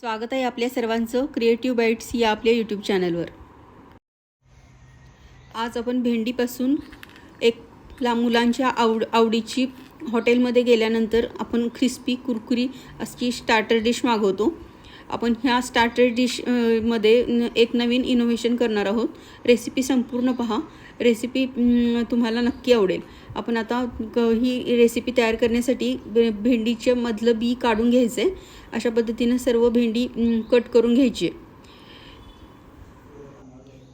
स्वागत आहे आपल्या सर्वांचं क्रिएटिव्ह बाईट्स या आपल्या यूट्यूब चॅनलवर आज आपण भेंडीपासून एक ला मुलांच्या आवड आवडीची हॉटेलमध्ये गेल्यानंतर आपण क्रिस्पी कुरकुरी अशी स्टार्टर डिश मागवतो. आपण ह्या स्टार्टर डिशमध्ये न- एक नवीन इनोव्हेशन करणार आहोत. रेसिपी संपूर्ण पहा. रेसिपी तुम्हाला नक्की आवडेल. आपण आता क- ही रेसिपी तयार करण्यासाठी भेंडीचे भेंडीच्या मधलं बी काढून घ्यायचं आहे अशा पद्धतीनं सर्व भेंडी कट करून घ्यायची. आहे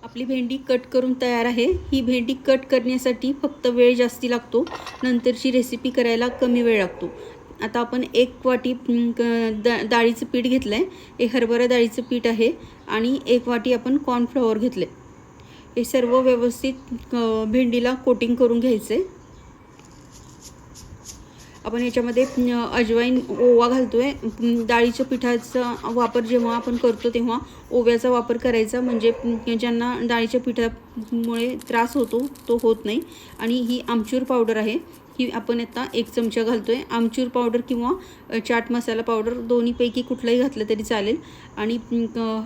आपली भेंडी कट करून तयार आहे. ही भेंडी कट करण्यासाठी फक्त वेळ जास्ती लागतो. नंतरची रेसिपी करायला कमी वेळ लागतो. आता आपण एक वाटी क- दा डाळीचं पीठ घेतलं आहे हे हरभरा डाळीचं पीठ आहे आणि एक वाटी आपण कॉर्नफ्लॉवर घेतलं आहे हे सर्व व्यवस्थित भेंडीला कोटिंग करून घ्यायचं. आहे आपण याच्यामध्ये अजवाईन ओवा घालतो आहे डाळीच्या पिठाचा वापर जेव्हा आपण करतो तेव्हा ओव्याचा वापर करायचा. म्हणजे ज्यांना डाळीच्या पिठामुळे त्रास होतो तो होत नाही. आणि ही आमचूर पावडर आहे. ही आपण आता एक चमचा घालतो आहे आमचूर पावडर किंवा चाट मसाला पावडर दोन्हीपैकी कुठलाही घातलं तरी चालेल. आणि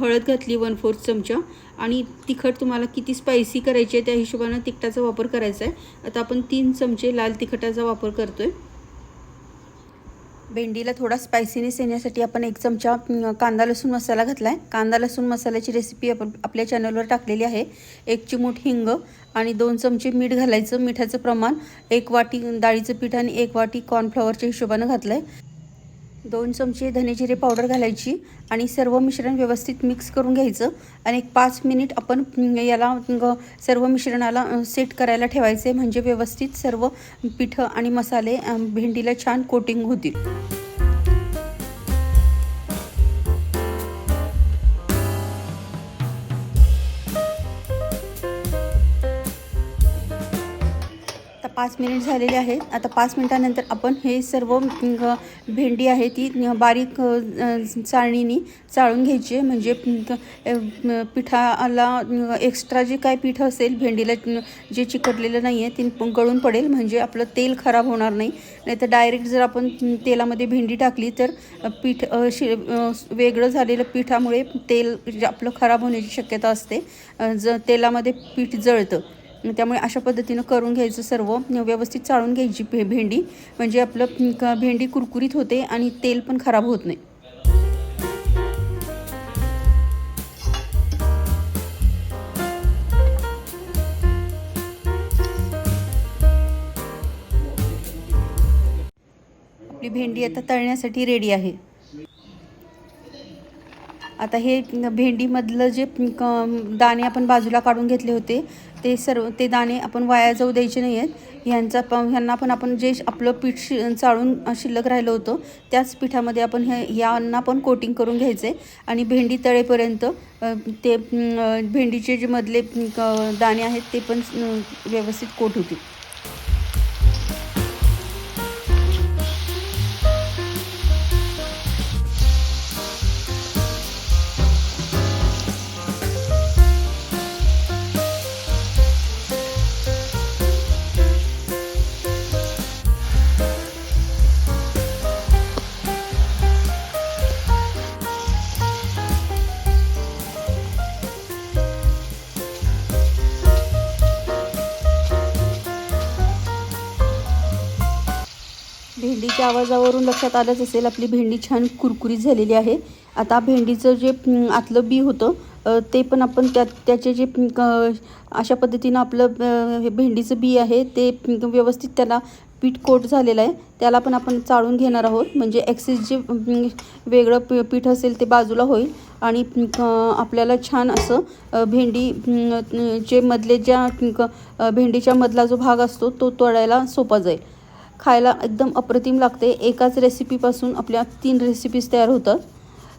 हळद घातली वन फोर्थ चमचा. आणि तिखट तुम्हाला किती स्पायसी करायची आहे त्या हिशोबानं तिखटाचा वापर करायचा आहे. आता आपण तीन चमचे लाल तिखटाचा वापर करतो आहे भेंडीला थोडा स्पायसीनेस येण्यासाठी आपण एक चमचा कांदा लसूण मसाला घातला आहे कांदा लसूण मसाल्याची रेसिपी आपण आपल्या चॅनलवर टाकलेली आहे. एक चिमूट हिंग आणि दोन चमचे मीठ घालायचं. मिठाचं प्रमाण एक वाटी डाळीचं पीठ आणि एक वाटी कॉर्नफ्लॉवरच्या हिशोबानं घातलं आहे दोन चमचे धनेजिरे पावडर घालायची आणि सर्व मिश्रण व्यवस्थित मिक्स करून घ्यायचं. आणि एक पाच मिनिट आपण याला सर्व मिश्रणाला सेट करायला ठेवायचे. म्हणजे व्यवस्थित सर्व पिठं आणि मसाले भेंडीला छान कोटिंग होतील. पाच मिनिट झालेले आहेत. आता पाच मिनिटानंतर आपण हे सर्व भेंडी आहे ती बारीक चाळणीनी चाळणीने चाळून घ्यायची आहे. म्हणजे पिठाला एक्स्ट्रा जे काय पीठ असेल भेंडीला जे चिकटलेलं नाही आहे ते गळून पडेल. म्हणजे आपलं तेल खराब होणार नाही. नाहीतर डायरेक्ट जर आपण तेलामध्ये भेंडी टाकली तर पीठ शि वेगळं झालेलं पिठामुळे तेल आपलं खराब होण्याची शक्यता असते. ज तेलामध्ये पीठ जळतं. त्यामुळे अशा पद्धतीनं करून घ्यायचं सर्व. व्यवस्थित चाळून घ्यायची भे भेंडी. म्हणजे आपलं भेंडी कुरकुरीत होते आणि तेल पण खराब होत नाही. आपली भेंडी आता तळण्यासाठी रेडी आहे. आता हे भेंडीमधलं जे क- दाणे आपण बाजूला काढून घेतले होते ते सर्व ते दाणे आपण वाया जाऊ द्यायचे नाही आहेत ह्यांचा प ह्यांना पण आपण जे आपलं पीठ शि चाळून शिल्लक राहिलं होतं त्याच पिठामध्ये आपण हे यांना पण कोटिंग करून घ्यायचं. आहे आणि भेंडी तळेपर्यंत ते भेंडीचे जे मधले क- दाणे आहेत ते पण व्यवस्थित कोट होतील. भेंडीच्या आवाजावरून लक्षात आलंच असेल आपली भेंडी छान कुरकुरीत झालेली आहे. आता भेंडीचं जे आतलं बी होतं ते पण आपण त्या त्याचे जे अशा पद्धतीनं आपलं हे भेंडीचं बी आहे ते व्यवस्थित त्याला पीठ कोट झालेलं आहे. त्याला पण आपण चाळून घेणार आहोत. म्हणजे ॲक्सेस जे वेगळं पी पीठ असेल ते बाजूला होईल. आणि आपल्याला छान असं भेंडी चे जे मधले ज्या भेंडीच्या मधला जो भाग असतो तो तोडायला सोपा जाईल. खायला एकदम अप्रतिम लागते. एकाच रेसिपीपासून आपल्या तीन रेसिपीज तयार होतात.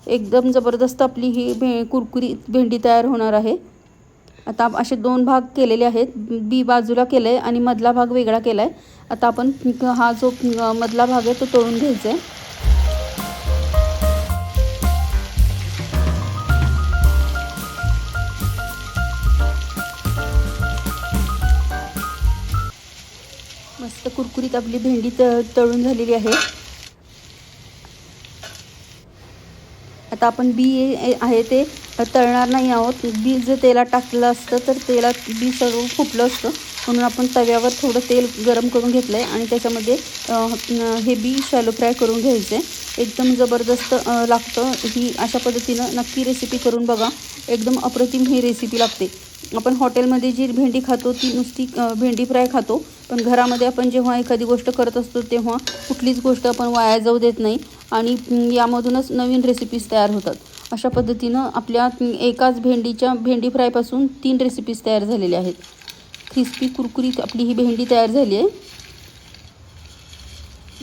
एकदम जबरदस्त आपली ही भे कुरकुरी भेंडी तयार होणार आहे. आता असे दोन भाग केलेले आहेत. बी बाजूला केलं आहे आणि मधला भाग वेगळा केला आहे आता आपण हा जो मधला भाग आहे तो तळून घ्यायचा आहे कुरकुरीत आपली भेंडी त तळून झालेली आहे. आता आपण बी आहे ते तळणार नाही आहोत. बी जर तेलात टाकलं असतं तर तेलात बी सर्व फुटलं असतं. म्हणून आपण तव्यावर थोडं तेल गरम करून घेतलं आहे आणि त्याच्यामध्ये हे बी शॅलो फ्राय करून घ्यायचं. आहे एकदम जबरदस्त लागतं. ही अशा पद्धतीनं नक्की रेसिपी करून बघा. एकदम अप्रतिम ही रेसिपी लागते. आपण हॉटेलमध्ये जी भेंडी खातो ती नुसती भेंडी फ्राय खातो. पण घरामध्ये आपण जेव्हा एखादी गोष्ट करत असतो तेव्हा कुठलीच गोष्ट आपण वाया जाऊ देत नाही आणि यामधूनच नवीन रेसिपीज तयार होतात. अशा पद्धतीनं आपल्या एकाच भेंडीच्या भेंडी फ्रायपासून तीन रेसिपीज तयार झालेल्या आहेत. क्रिस्पी कुरकुरीत आपली ही भेंडी तयार झाली आहे.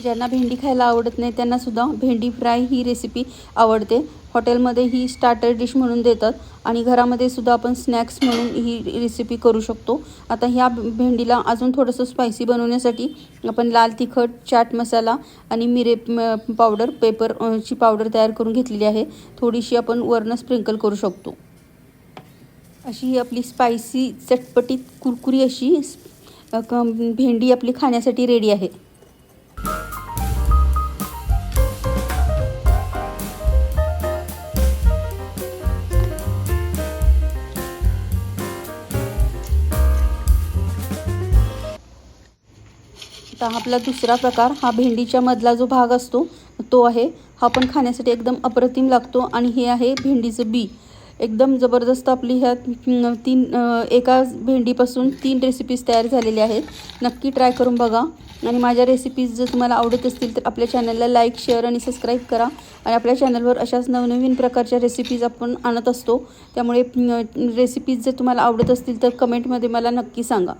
ज्यांना भेंडी खायला आवडत नाही त्यांनासुद्धा भेंडी फ्राय ही रेसिपी आवडते. हॉटेलमध्ये ही स्टार्टर डिश म्हणून देतात आणि घरामध्ये सुद्धा आपण स्नॅक्स म्हणून ही रेसिपी करू शकतो. आता ह्या भेंडीला अजून थोडंसं स्पायसी बनवण्यासाठी आपण लाल तिखट चाट मसाला आणि मिरे म- पावडर पेपर ची पावडर तयार करून घेतलेली आहे. थोडीशी आपण वरनं स्प्रिंकल करू शकतो. अशी ही आपली स्पायसी चटपटीत कुरकुरी अशी क- भेंडी आपली खाण्यासाठी रेडी आहे. आता आपला दुसरा प्रकार हा भेंडीच्या मधला जो भाग असतो तो आहे. हा पण खाण्यासाठी एकदम अप्रतिम लागतो आणि हे आहे भेंडीचं बी. एकदम जबरदस्त आपली ह्या तीन एका भेंडीपासून तीन रेसिपीज तयार झालेल्या आहेत. नक्की ट्राय करून बघा. आणि माझ्या रेसिपीज जर तुम्हाला आवडत असतील तर आपल्या चॅनलला लाईक शेअर आणि सबस्क्राईब करा. आणि आपल्या चॅनलवर अशाच नवनवीन प्रकारच्या रेसिपीज आपण आणत असतो. त्यामुळे रेसिपीज जर तुम्हाला आवडत असतील तर कमेंटमध्ये मला नक्की सांगा.